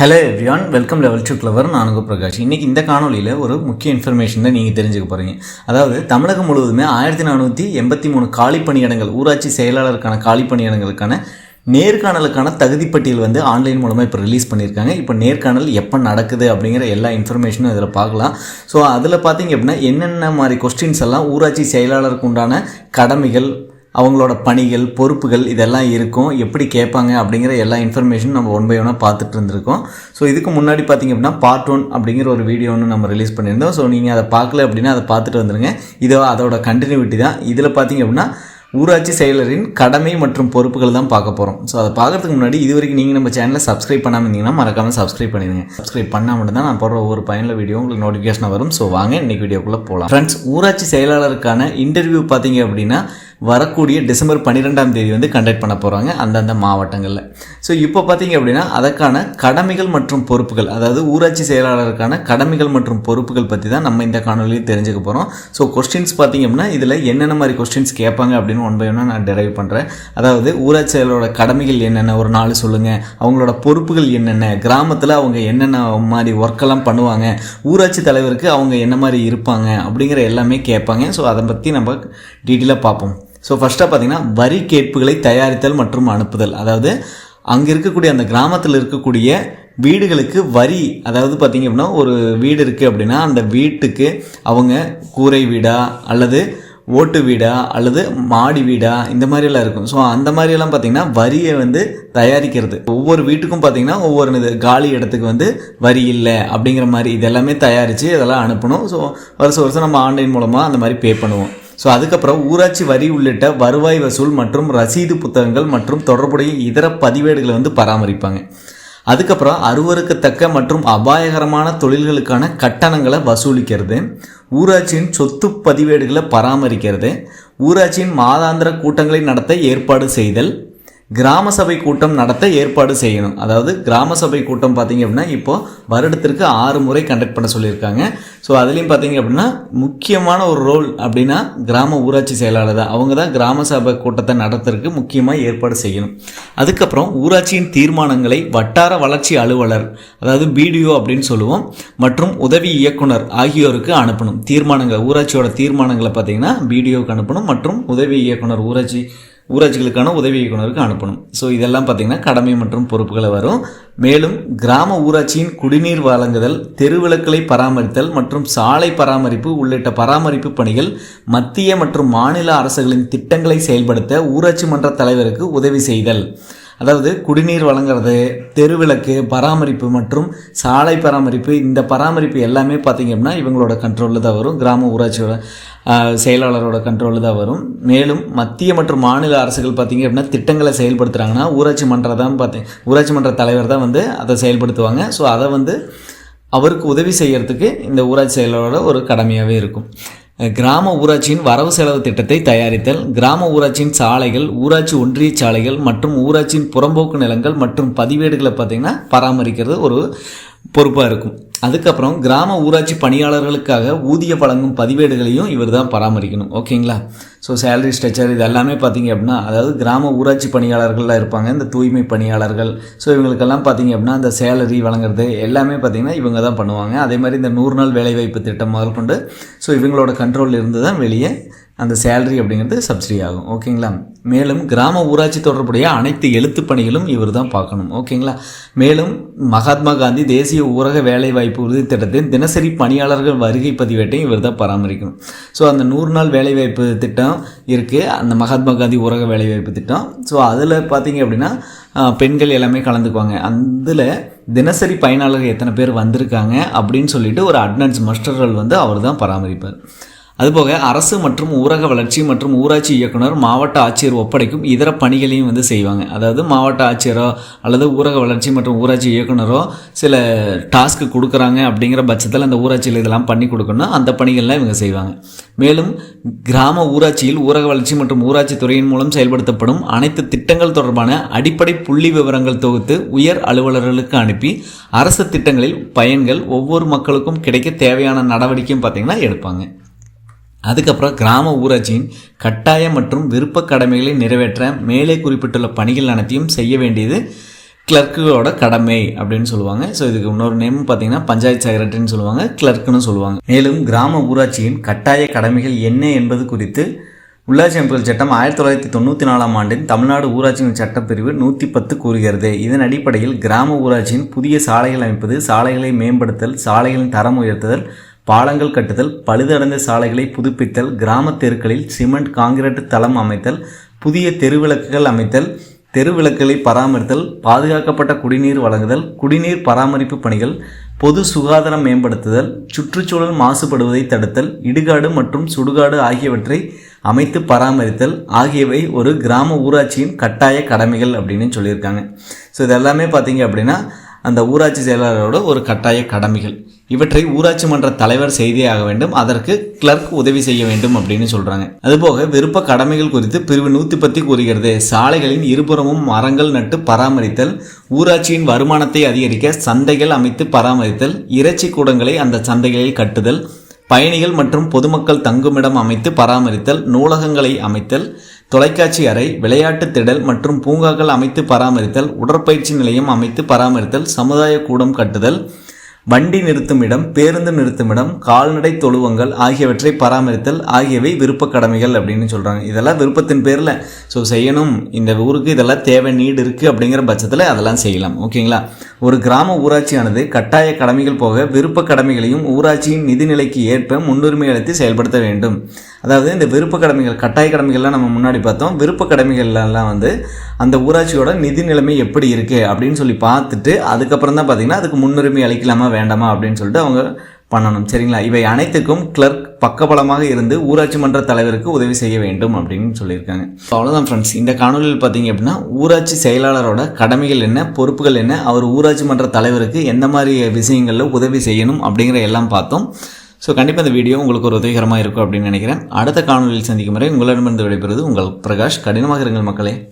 Hello everyone welcome level two clever நானுங்க பிரகாஷ். இன்றைக்கி இந்த காணொலியில் ஒரு முக்கிய இன்ஃபர்மேஷன் தான் நீங்கள் தெரிஞ்சுக்க போகிறீங்க அதாவது தமிழகம் முழுவதுமே ஆயிரத்தி நானூற்றி எண்பத்தி மூணு காலி பணியிடங்கள் ஊராட்சி செயலாளருக்கான காலி பணியிடங்களுக்கான நேர்காணலுக்கான தகுதிப்பட்டியல் வந்து ஆன்லைன் மூலமாக இப்போ ரிலீஸ் பண்ணியிருக்காங்க. இப்போ நேர்காணல் எப்போ நடக்குது அப்படிங்கிற எல்லா இன்ஃபர்மேஷனும் இதில் பார்க்கலாம். ஸோ அதில் பார்த்தீங்க அப்படின்னா என்னென்ன மாதிரி கொஸ்டின்ஸ் எல்லாம் ஊராட்சி செயலாளருக்கு உண்டான கடமைகள் அவங்களோட பணிகள் பொறுப்புகள் இதெல்லாம் இருக்கும். எப்படி கேட்பாங்க அப்படிங்கிற எல்லா இன்ஃபர்மேஷனும் நம்ம ஒன் பை ஒன்னாக பார்த்துட்டு இருந்திருக்கோம். ஸோ இதுக்கு முன்னாடி பார்த்தீங்க அப்படின்னா பார்ட் ஒன் அப்படிங்கிற ஒரு வீடியோ ஒன்று நம்ம ரிலீஸ் பண்ணியிருந்தோம். ஸோ நீங்கள் அதை பார்க்கல அப்படின்னா அதை பார்த்துட்டு வந்துருங்க. இதோ அதோட கண்டினியூட்டி தான். இதில் பார்த்தீங்க அப்படின்னா ஊராட்சி செயலரின் கடமை மற்றும் பொறுப்புகள் தான் பார்க்க போகிறோம் ஸோ அதை பார்க்கறதுக்கு முன்னாடி இது வரைக்கும் நீங்கள் நம்ம சேனலை சப்ஸ்கிரைப் பண்ணாமல் இருந்தீங்கன்னா மறக்காமல் சப்ஸ்கிரைப் பண்ணிடுங்க. சப்ஸ்கிரைப் பண்ணால் மட்டும் தான் நான் போடுற ஒவ்வொரு பயனில் வீடியோ உங்களுக்கு நோட்டிஃபிகேஷன் வரும். ஸோ வாங்க இன்னைக்கு வீடியோக்குள்ளே போகலாம் ஃப்ரெண்ட்ஸ் ஊராட்சி செயலாளருக்கான இன்டர்வியூ பார்த்தீங்க அப்படின்னா வரக்கூடிய டிசம்பர் பன்னிரெண்டாம் தேதி வந்து கண்டக்ட் பண்ண போகிறாங்க அந்தந்த மாவட்டங்களில். ஸோ இப்போ பார்த்தீங்க அப்படின்னா அதற்கான கடமைகள் மற்றும் பொறுப்புகள் அதாவது ஊராட்சி செயலாளருக்கான கடமைகள் மற்றும் பொறுப்புகள் பற்றி தான் நம்ம இந்த காணொலியில் தெரிஞ்சுக்க போகிறோம் ஸோ கொஸ்டின்ஸ் பார்த்தீங்க அப்படின்னா இதில் என்னென்ன மாதிரி கொஸ்டின்ஸ் கேட்பாங்க அப்படின்னு ஒன் பை ஒன்னாக நான் டெரைவ் பண்ணுறேன் அதாவது ஊராட்சி செயலரோட கடமைகள் என்னென்ன? ஒரு நாள் சொல்லுங்கள் அவங்களோட பொறுப்புகள் என்னென்ன? கிராமத்தில் அவங்க என்னென்ன மாதிரி ஒர்க்கெல்லாம் பண்ணுவாங்க? ஊராட்சி தலைவருக்கு அவங்க என்ன மாதிரி இருப்பாங்க? அப்படிங்கிற எல்லாமே கேட்பாங்க. ஸோ அதை பற்றி நம்ம டீட்டெயிலாக பார்ப்போம். ஸோ ஃபஸ்ட்டாக பார்த்தீங்கன்னா வரி கேட்புகளை தயாரித்தல் மற்றும் அனுப்புதல். அதாவது அங்கே இருக்கக்கூடிய அந்த கிராமத்தில் இருக்கக்கூடிய வீடுகளுக்கு வரி அதாவது பார்த்தீங்க அப்படின்னா ஒரு வீடு இருக்குது அப்படின்னா அந்த வீட்டுக்கு அவங்க கூரை வீடா அல்லது ஓட்டு வீடா அல்லது மாடி வீடா இந்த மாதிரியெல்லாம் இருக்கும். ஸோ அந்த மாதிரியெல்லாம் பார்த்திங்கன்னா வரியை வந்து தயாரிக்கிறது. ஒவ்வொரு வீட்டுக்கும் பார்த்தீங்கன்னா ஒவ்வொரு இது காலி இடத்துக்கு வந்து வரி இல்லை அப்படிங்கிற மாதிரி இதெல்லாமே தயாரித்து இதெல்லாம் அனுப்பணும். ஸோ வருஷம் வருஷம் நம்ம ஆன்லைன் மூலமாக அந்த மாதிரி பே பண்ணுவோம். ஸோ அதுக்கப்புறம் ஊராட்சி வரி உள்ளிட்ட வருவாய் வசூல் மற்றும் ரசீது புத்தகங்கள் மற்றும் தொடர்புடைய இதர பதிவேடுகளை வந்து பராமரிப்பாங்க. அதுக்கப்புறம் அருவருக்கத்தக்க மற்றும் அபாயகரமான தொழில்களுக்கான கட்டணங்களை வசூலிக்கிறது. ஊராட்சியின் சொத்து பதிவேடுகளை பராமரிக்கிறது. ஊராட்சியின் மாதாந்திர கூட்டங்களை நடத்த ஏற்பாடு செய்தல். கிராம சபை கூட்டம் நடத்த ஏற்பாடு செய்யணும். அதாவது கிராம சபை கூட்டம் பார்த்தீங்க அப்படின்னா இப்போ வருடத்திற்கு ஆறு முறை கண்டக்ட் பண்ண சொல்லியிருக்காங்க. ஸோ அதுலேயும் பார்த்தீங்க அப்படின்னா முக்கியமான ஒரு ரோல் அப்படின்னா கிராம ஊராட்சி செயலாளர் தான். அவங்க தான் கிராம சபை கூட்டத்தை நடத்துறதுக்கு முக்கியமாக ஏற்பாடு செய்யணும். அதுக்கப்புறம் ஊராட்சியின் தீர்மானங்களை வட்டார வளர்ச்சி அலுவலர் அதாவது பிடிஓ அப்படின்னு சொல்லுவோம் மற்றும் உதவி இயக்குனர் ஆகியோருக்கு அனுப்பணும். தீர்மானங்கள் ஊராட்சியோட தீர்மானங்களை பார்த்தீங்கன்னா பிடிஓக்கு அனுப்பணும் மற்றும் உதவி இயக்குனர் ஊராட்சி ஊராட்சிகளுக்கான உதவி இயக்குனருக்கு அனுப்பணும். ஸோ இதெல்லாம் பார்த்திங்கன்னா கடமை மற்றும் பொறுப்புகளை வரும். மேலும் கிராம ஊராட்சியின் குடிநீர் வழங்குதல் தெருவிளக்களை பராமரித்தல் மற்றும் சாலை பராமரிப்பு உள்ளிட்ட பராமரிப்பு பணிகள் மத்திய மற்றும் மாநில அரசுகளின் திட்டங்களை செயல்படுத்த ஊராட்சி மன்ற தலைவருக்கு உதவி செய்தல். அதாவது குடிநீர் வழங்குறது தெருவிளக்கு பராமரிப்பு மற்றும் சாலை பராமரிப்பு இந்த பராமரிப்பு எல்லாமே பார்த்திங்க அப்படின்னா இவங்களோட கண்ட்ரோலில் தான் வரும். கிராம ஊராட்சியோட செயலாளரோட கண்ட்ரோல் தான் வரும். மேலும் மத்திய மற்றும் மாநில அரசுகள் பார்த்திங்க அப்படின்னா திட்டங்களை செயல்படுத்துகிறாங்கன்னா ஊராட்சி மன்றம் தான் பார்த்தி ஊராட்சி மன்ற தலைவர் தான் வந்து அதை செயல்படுத்துவாங்க. ஸோ அதை வந்து அவருக்கு உதவி செய்கிறதுக்கு இந்த ஊராட்சி செயலரோட ஒரு கடமையாகவே இருக்கும். கிராம ஊராட்சியின் வரவு செலவு திட்டத்தை தயாரித்தல் கிராம ஊராட்சியின் சாலைகள் ஊராட்சி ஒன்றிய சாலைகள் மற்றும் ஊராட்சியின் புறம்போக்கு நிலங்கள் மற்றும் பதிவேடுகளை பார்த்திங்கன்னா பராமரிக்கிறது ஒரு பொறுப்பாக இருக்கும். அதுக்கப்புறம் கிராம ஊராட்சி பணியாளர்களுக்காக ஊதிய வழங்கும் பதிவேடுகளையும் இவர் தான் பராமரிக்கணும். ஓகேங்களா? ஸோ சேலரி ஸ்ட்ரக்சர் இது எல்லாமே பார்த்தீங்க அப்படின்னா அதாவது கிராம ஊராட்சி பணியாளர்கள்லாம் இருப்பாங்க இந்த தூய்மை பணியாளர்கள். ஸோ இவங்களுக்கெல்லாம் பார்த்தீங்க அப்படின்னா இந்த சேலரி வழங்குறது எல்லாமே பார்த்தீங்கன்னா இவங்க தான் பண்ணுவாங்க. அதே மாதிரி இந்த நூறு நாள் வேலைவாய்ப்பு திட்டம் முதற்கொண்டு ஸோ இவங்களோட கண்ட்ரோலில் இருந்து தான் வெளியே அந்த சேலரி அப்படிங்கிறது சப்சிடி ஆகும். ஓகேங்களா? மேலும் கிராம ஊராட்சி தொடர்புடைய அனைத்து எழுத்து பணிகளும் இவர் தான் பார்க்கணும். ஓகேங்களா? மேலும் மகாத்மா காந்தி தேசிய ஊரக வேலைவாய்ப்பு உறுதி திட்டத்தின் தினசரி பணியாளர்கள் வருகை பதிவேட்டையும் இவர் தான் பராமரிக்கணும். ஸோ அந்த நூறு நாள் வேலைவாய்ப்பு திட்டம் இருக்குது அந்த மகாத்மா காந்தி ஊரக வேலைவாய்ப்பு திட்டம். ஸோ அதில் பார்த்தீங்க அப்படின்னா பெண்கள் எல்லாமே கலந்துக்குவாங்க. அதில் தினசரி பயனாளர்கள் எத்தனை பேர் வந்திருக்காங்க அப்படின்னு சொல்லிட்டு ஒரு அட்னன்ஸ் மஸ்டர்கள் வந்து அவர் தான் பராமரிப்பார். அதுபோக அரசு மற்றும் ஊரக வளர்ச்சி மற்றும் ஊராட்சி இயக்குனர் மாவட்ட ஆட்சியர் ஒப்படைக்கும் இதர பணிகளையும் வந்து செய்வாங்க. அதாவது மாவட்ட ஆட்சியரோ அல்லது ஊரக வளர்ச்சி மற்றும் ஊராட்சி இயக்குனரோ சில டாஸ்க்கு கொடுக்குறாங்க அப்படிங்கிற பட்சத்தில் அந்த ஊராட்சியில் இதெல்லாம் பண்ணி கொடுக்கணும் அந்த பணிகள்லாம் இவங்க செய்வாங்க. மேலும் கிராம ஊராட்சியில் ஊரக வளர்ச்சி மற்றும் ஊராட்சி துறையின் மூலம் செயல்படுத்தப்படும் அனைத்து திட்டங்கள் தொடர்பான அடிப்படை புள்ளி விவரங்கள் தொகுத்து உயர் அலுவலர்களுக்கு அனுப்பி அரசு திட்டங்களில் பயன்கள் ஒவ்வொரு மக்களுக்கும் கிடைக்க தேவையான நடவடிக்கையும் பார்த்திங்கன்னா எடுப்பாங்க. அதுக்கப்புறம் கிராம ஊராட்சியின் கட்டாய மற்றும் விருப்ப கடமைகளை நிறைவேற்ற மேலே குறிப்பிட்டுள்ள பணிகள் அனைத்தையும் செய்ய வேண்டியது கிளர்க்குகளோட கடமை அப்படின்னு சொல்லுவாங்க. ஸோ இதுக்கு இன்னொரு நேம் பார்த்தீங்கன்னா பஞ்சாயத்து செக்ரட்டரின்னு சொல்லுவாங்க. கிளர்க்குன்னு சொல்லுவாங்க. மேலும் கிராம ஊராட்சியின் கட்டாய கடமைகள் என்ன என்பது குறித்து உள்ளாட்சி அமைப்புகள் சட்டம் ஆயிரத்தி தொள்ளாயிரத்தி தொண்ணூற்றி நாலாம் ஆண்டின் தமிழ்நாடு ஊராட்சியின் சட்டப்பிரிவு நூற்றி பத்து கூறுகிறது. இதன் அடிப்படையில் கிராம ஊராட்சியின் புதிய சாலைகள் அமைப்பது சாலைகளை மேம்படுத்தல் சாலைகளின் தரம் உயர்த்துதல் பாலங்கள் கட்டுதல் பழுதடைந்த சாலைகளை புதுப்பித்தல் கிராம தெருக்களில் சிமெண்ட் காங்கிரீட் தளம் அமைத்தல் புதிய தெருவிளக்குகள் அமைத்தல் தெருவிளக்குகளை பராமரித்தல் பாதுகாக்கப்பட்ட குடிநீர் வழங்குதல் குடிநீர் பராமரிப்பு பணிகள் பொது சுகாதாரம் மேம்படுத்துதல் சுற்றுச்சூழல் மாசுபடுவதை தடுத்தல் இடுகாடு மற்றும் சுடுகாடு ஆகியவற்றை அமைத்து பராமரித்தல் ஆகியவை ஒரு கிராம ஊராட்சியின் கட்டாய கடமைகள் அப்படின்னு சொல்லியிருக்காங்க. ஸோ இது எல்லாமே பார்த்தீங்க அப்படின்னா அந்த ஊராட்சி செயலாளரோட ஒரு கட்டாய கடமைகள். இவற்றை ஊராட்சி மன்ற தலைவர் செய்தே ஆக வேண்டும். அதற்கு கிளர்க் உதவி செய்ய வேண்டும் அப்படின்னு சொல்றாங்க. அதுபோக விருப்ப கடமைகள் குறித்து பிரிவு நூத்தி பத்தி கூறுகிறது. சாலைகளின் இருபுறமும் மரங்கள் நட்டு பராமரித்தல் ஊராட்சியின் வருமானத்தை அதிகரிக்க சந்தைகள் அமைத்து பராமரித்தல் இறைச்சி கூடங்களை அந்த சந்தைகளில் கட்டுதல் பயணிகள் மற்றும் பொதுமக்கள் தங்குமிடம் அமைத்து பராமரித்தல் நூலகங்களை அமைத்தல் தொலைக்காட்சி அறை விளையாட்டு திடல் மற்றும் பூங்காக்கள் அமைத்து பராமரித்தல் உடற்பயிற்சி நிலையம் அமைத்து பராமரித்தல் சமுதாய கூடம் கட்டுதல் வண்டி நிறுத்துமிடம் பேருந்து நிறுத்துமிடம் கால்நடை தொழுவங்கள் ஆகியவற்றை பராமரித்தல் ஆகியவை விருப்ப கடமைகள் அப்படின்னு சொல்கிறாங்க இதெல்லாம் விருப்பத்தின் பேரில். ஸோ செய்யணும். இந்த ஊருக்கு இதெல்லாம் தேவை நீடு இருக்குது அப்படிங்கிற பட்சத்தில் அதெல்லாம் செய்யலாம். ஓகேங்களா? ஒரு கிராம ஊராட்சியானது கட்டாய கடமைகள் போக விருப்ப கடமைகளையும் ஊராட்சியின் நிதிநிலைக்கு ஏற்ப முன்னுரிமை அளித்து செயல்படுத்த வேண்டும். அதாவது இந்த விருப்ப கடமைகள் கட்டாய கடமைகள்லாம் நம்ம முன்னாடி பார்த்தோம். விருப்ப கடமைகள்லாம் வந்து அந்த ஊராட்சியோட நிதி நிலைமை எப்படி இருக்குது அப்படின்னு சொல்லி பார்த்துட்டு அதுக்கப்புறம் தான் பார்த்தீங்கன்னா அதுக்கு முன்னுரிமை அளிக்கலாமா வேண்டாமா அப்படின்னு சொல்லிட்டு அவங்க பண்ணணும். சரிங்களா? இவை அனைத்துக்கும் கிளர்க் பக்கபலமாக இருந்து ஊராட்சி மன்ற தலைவருக்கு உதவி செய்ய வேண்டும் அப்படின்னு சொல்லியிருக்காங்க. ஸோ அவ்வளோதான் ஃப்ரெண்ட்ஸ் இந்த காணொலியில் பார்த்தீங்க அப்படின்னா ஊராட்சி செயலாளரோட கடமைகள் என்ன பொறுப்புகள் என்ன அவர் ஊராட்சி மன்ற தலைவருக்கு எந்த மாதிரி விஷயங்களில் உதவி செய்யணும் அப்படிங்கிற எல்லாம் பார்த்தோம். ஸோ கண்டிப்பாக இந்த வீடியோ உங்களுக்கு ஒரு உதவிகரமாக இருக்கும் அப்படின்னு நினைக்கிறேன். அடுத்த காணொலியில் சந்திக்கும் வரை உங்களிடமிருந்து விடைபெறுவது உங்கள் பிரகாஷ். கடினமாக இருங்கள் மக்களே.